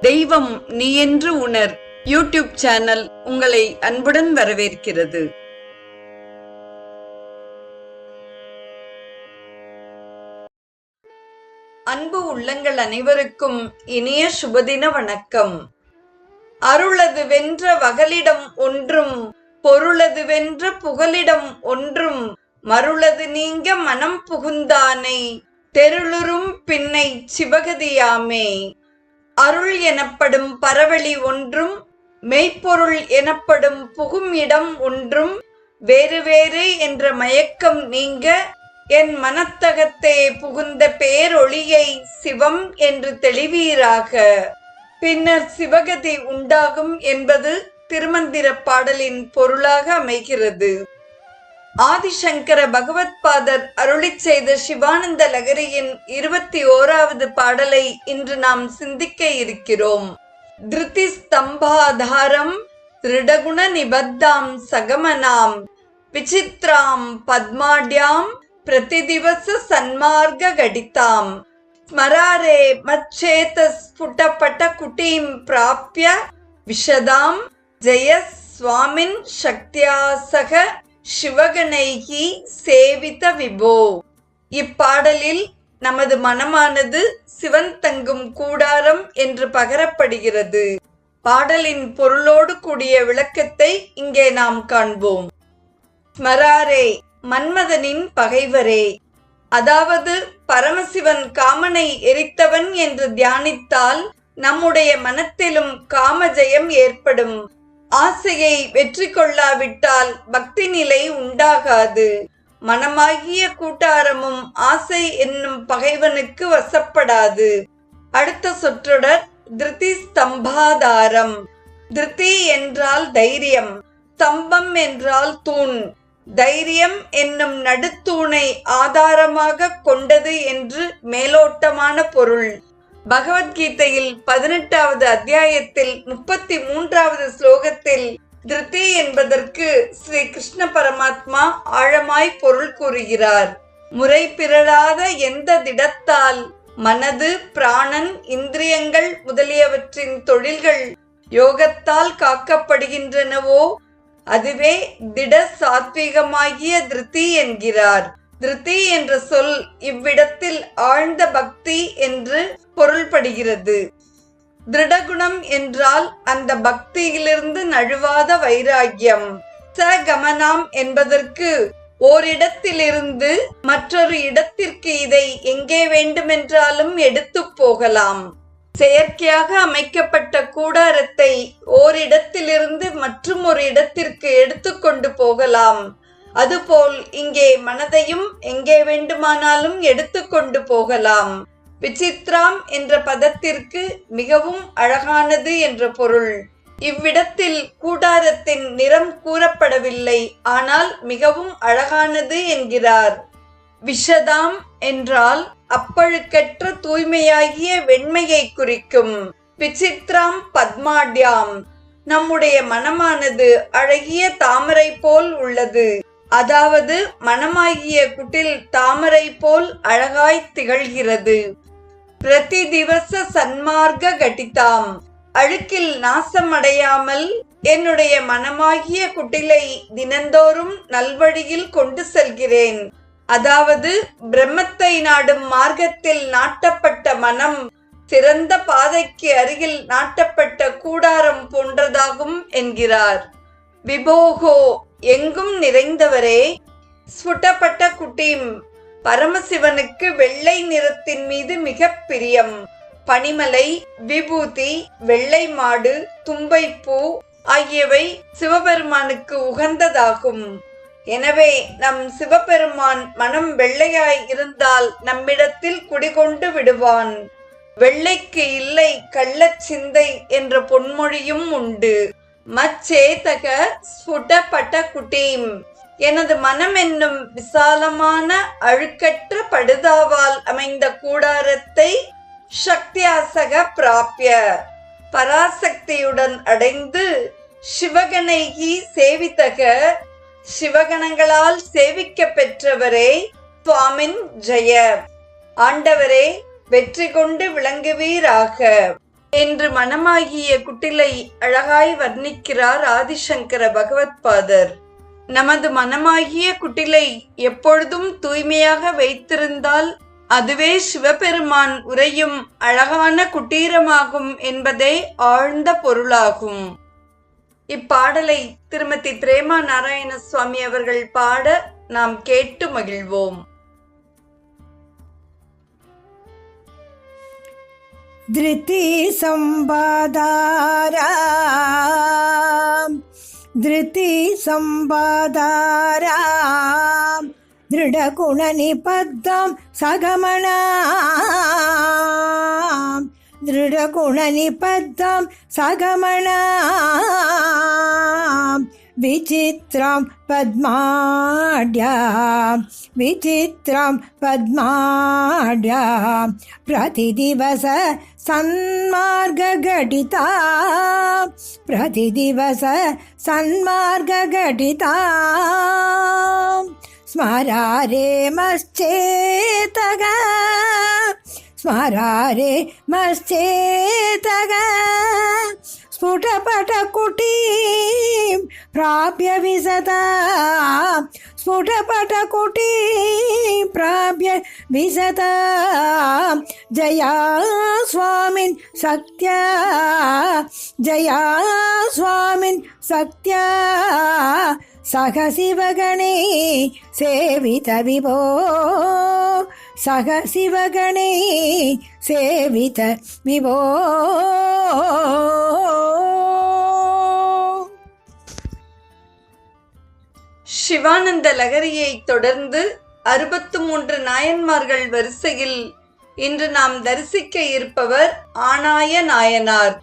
தெய்வம் நீ என்று உணர். யூடியூப் சேனல் உங்களை அன்புடன் வரவேற்கிறது. அன்பு உள்ளங்கள் அனைவருக்கும் இனிய சுபதின வணக்கம். அருளது வென்ற வகலிடம் ஒன்றும் பொருளது வென்ற புகலிடம் ஒன்றும் மருளது நீங்க மனம் புகுந்தானை தெருளுறும் பின்னை சிவகதியாமே. அருள் எனப்படும் பரவழி ஒன்றும் மெய்ப்பொருள் எனப்படும் புகும் இடம் ஒன்றும் வேறு வேறு என்ற மயக்கம் நீங்க என் மனத்தகத்தே புகுந்த பேரொளியை சிவம் என்று தெளிவீராக. பின்னர் சிவகதி உண்டாகும் என்பது திருமந்திர பாடலின் பொருளாக அமைகிறது. ஆதிசங்கர பகவத்பாதர் அருளி செய்த சிவானந்த லகரியின் இருபத்தி ஓராவது பாடலை இன்று நாம் சிந்திக்க இருக்கிறோம். திருதி ஸ்தம்பாதாரம் திருடகுண நிபத்தாம் சகமனாம் விசித்ராம் பத்மாட்யாம் பிரதிதிவச சன்மார்க கடிதாம். ஸ்மராரே மச்சேத ஸ்புட்டப்பட்ட குட்டீம் பிராப்ய விஷதாம் ஜெய சுவாமின் சக்தியாசக சிவகணைகி சேவித விபோ. இப்பாடலில் நமது மனமானது சிவன் தங்கும் கூடாரம் என்று பகரப்படுகிறது. பாடலின் பொருளோடு கூடிய விளக்கத்தை இங்கே நாம் காண்போம். ஸ்மராரே மன்மதனின் பகைவரே. அதாவது பரமசிவன் காமனை எரித்தவன் என்று தியானித்தால் நம்முடைய மனத்திலும் காமஜயம் ஏற்படும். ஆசையை வெற்றி கொள்ளாவிட்டால் பக்தி நிலை உண்டாகாது. மனமாகிய கூட்டாரமும் ஆசை என்னும் பகைவனுக்கு வசப்படாது. அடுத்த சொற்றொடர் திருதி ஸ்தம்பாதாரம். திருதி என்றால் தைரியம் ஸ்தம்பம் என்றால் தூண். தைரியம் என்னும் நடுத்தூணை ஆதாரமாக கொண்டது என்று மேலோட்டமான பொருள். பகவத்கீதையில் பதினெட்டாவது அத்தியாயத்தில் முப்பத்தி மூன்றாவது ஸ்லோகத்தில் திருப்தி என்பதற்கு ஸ்ரீ கிருஷ்ண பரமாத்மா ஆழமாய் பொருள் கூறுகிறார். முறை பிறழாத எந்த திடத்தால் மனது பிராணன் இந்திரியங்கள் முதலியவற்றின் தொழில்கள் யோகத்தால் காக்கப்படுகின்றனவோ அதுவே திட சாத்வீகமாகிய திருத்தி என்கிறார். திருத்தி என்ற சொல் இவ்விடத்தில் ஆழ்ந்த பக்தி என்று பொருள்படுகிறது. திருடகுணம் என்றால் அந்த பக்தியிலிருந்து நழுவாத வைராக்கியம். சகமனாம் என்பதற்கு ஓரிடத்திலிருந்து மற்றொரு இடத்திற்கு இதை எங்கே வேண்டுமென்றாலும் எடுத்து போகலாம். செயற்கையாக அமைக்கப்பட்ட கூடாரத்தை ஓரிடத்திலிருந்து மற்றும் ஒரு இடத்திற்கு எடுத்துக்கொண்டு போகலாம். அதுபோல் இங்கே மனதையும் எங்கே வேண்டுமானாலும் எடுத்துக்கொண்டு போகலாம். விசித்ராம் என்ற பதத்திற்கு மிகவும் அழகானது என்ற பொருள். இவ்விடத்தில் கூடாரத்தின் நிறம் கூறப்படவில்லை ஆனால் மிகவும் அழகானது என்கிறார். விஷதாம் என்றால் அப்பழுக்கற்ற தூய்மையாகிய வெண்மையை குறிக்கும். விசித்ராம் பத்மாட்யாம். நம்முடைய மனமானது அழகிய தாமரை போல் உள்ளது. அதாவது மனமாகிய குட்டில் தாமரை போல் அழகாய் திகழ்கிறது. பிரதி திவச சன்மார்க்க கட்டிதாம் அழுக்கில் நாசமடையாமல் என்னுடைய மனமாகிய குட்டிலை தினந்தோறும் நல்வழியில் கொண்டு செல்கிறேன். அதாவது பிரம்மத்தை நாடும் மார்க்கத்தில் நாட்டப்பட்ட மனம் சிறந்த பாதைக்கு அருகில் நாட்டப்பட்ட கூடாரம் போன்றதாகும் என்கிறார். விபோகோ எங்கும் நிறைந்தவரே ஸ்புட்டப்பட்ட குட்டீம் பரமசிவனுக்கு வெள்ளை நிறத்தின் மீது மிக பிரியம். பனிமலை விபூதி வெள்ளை மாடு தும்பைப்பூ ஆகியவை சிவபெருமானுக்கு உகந்ததாகும். எனவே நம் சிவபெருமான் மனம் வெள்ளையாய் இருந்தால் நம்மிடத்தில் குடிகொண்டு விடுவான். வெள்ளைக்கு இல்லை கள்ளச் சிந்தை என்ற பொன்மொழியும் உண்டு. மச்சேதக ஸ்புடப்பட்ட குட்டீம் எனது மனம் என்னும் விசாலமான அழுக்கற்ற படுதாவால் அமைந்த கூடாரத்தை சக்தியாசக பிராபிய பராசக்தியுடன் அடைந்து சிவகணைகி சேவித்தக சிவகணங்களால் சேவிக்க பெற்றவரே சுவாமின் ஜெய. ஆண்டவரே வெற்றி கொண்டு விளங்குவீராக. என்று மனமாகிய குட்டிலை அழகாய் வர்ணிக்கிறார் ஆதிசங்கர பகவத்பாதர் நமது மனமாகிய குட்டிலை எப்பொழுதும் தூய்மையாக வைத்திருந்தால் அதுவே சிவபெருமான் உரையும் அழகான குட்டீரமாகும் என்பதே ஆழ்ந்த பொருளாகும். இப்பாடலை திருமதி பிரேமா நாராயண சுவாமி அவர்கள் பாட நாம் கேட்டு மகிழ்வோம். धृति संवादारा धृति संवादारा दृढगुणनिबद्धं सगमना दृढगुणनिबद्धं सगमना विचित्रं पद्माढ्या विचित्रं पद्माढ्या प्रतिदिवस सन्मार्गघटिता प्रतिदिवस सन्मार्गघटिता स्मरारे मश्चेतग स्मरारे मश्चेतग स्फुटपटकुटीं प्राप्य विसदा स्फुटपटकुटीं प्राप्य विसदा जया स्वामिन् सत्या जया स्वामिन् सत्या सह शिवगणे सेवित विभो सह शिवगणे सेवित विभो சிவானந்த லகரியை தொடர்ந்து அறுபத்து மூன்று நாயன்மார்கள் வரிசையில் இன்று நாம் தரிசிக்க இருப்பவர் ஆனாய நாயனார்.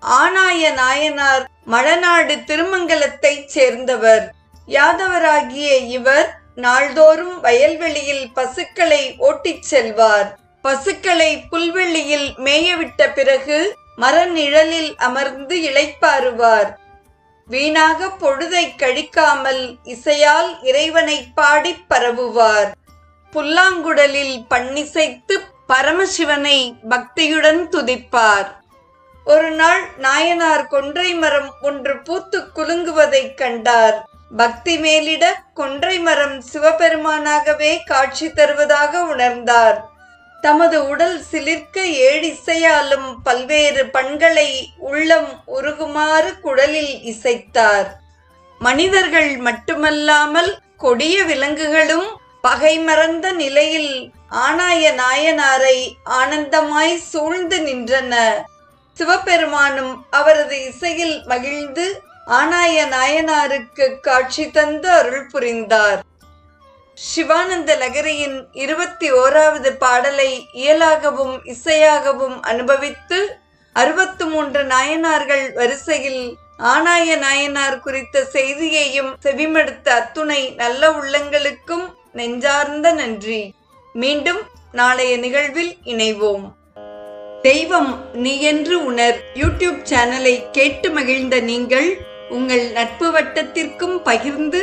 ஆனாய நாயனார் மழநாடு திருமங்கலத்தைச் சேர்ந்தவர். யாதவராகிய இவர் நாள்தோறும் வயல்வெளியில் பசுக்களை ஓட்டிச் செல்வார். பசுக்களை புல்வெளியில் மேயவிட்ட பிறகு மர நிழலில் அமர்ந்து இளைப்பாறுவார். வீணாக பொழுதை கழிக்காமல் இசையால் இறைவனை பாடிப் பரவுவார். புல்லாங்குடலில் பண்ணிசைத்து பரமசிவனை பக்தியுடன் துதிப்பார். ஒரு நாள் நாயனார் கொன்றை மரம் ஒன்று பூத்து குலுங்குவதைக் கண்டார். பக்தி மேலிட கொன்றை மரம் சிவபெருமானாகவே காட்சி தருவதாக உணர்ந்தார். தமது உடல் சிலிர்க்க ஏழிசையாலும் பல்வேறு பண்களை உள்ளம் உருகுமாறு குடலில் இசைத்தார். மனிதர்கள் மட்டுமல்லாமல் கொடிய விலங்குகளும் பகை மறந்த நிலையில் ஆனாய நாயனாரை ஆனந்தமாய் சூழ்ந்து நின்றன. சிவபெருமானும் அவரது இசையில் மகிழ்ந்து ஆனாய நாயனாருக்கு காட்சி தந்து அருள் புரிந்தார். சிவானந்த லகரியின் இருபத்தி ஓராவது பாடலை இயலாகவும் இசையாகவும் அனுபவித்து அறுபத்து மூன்று நாயனார்கள் வரிசையில் ஆனாய நாயனார் குறித்த செய்தியையும் செவிமடுத்த அத்துணை நல்ல உள்ளங்களுக்கும் நெஞ்சார்ந்த நன்றி. மீண்டும் நாளைய நிகழ்வில் இணைவோம். தெய்வம் நீ என்று உணர் யூடியூப் சேனலை கேட்டு மகிழ்ந்த நீங்கள் உங்கள் நட்பு வட்டத்திற்கும் பகிர்ந்து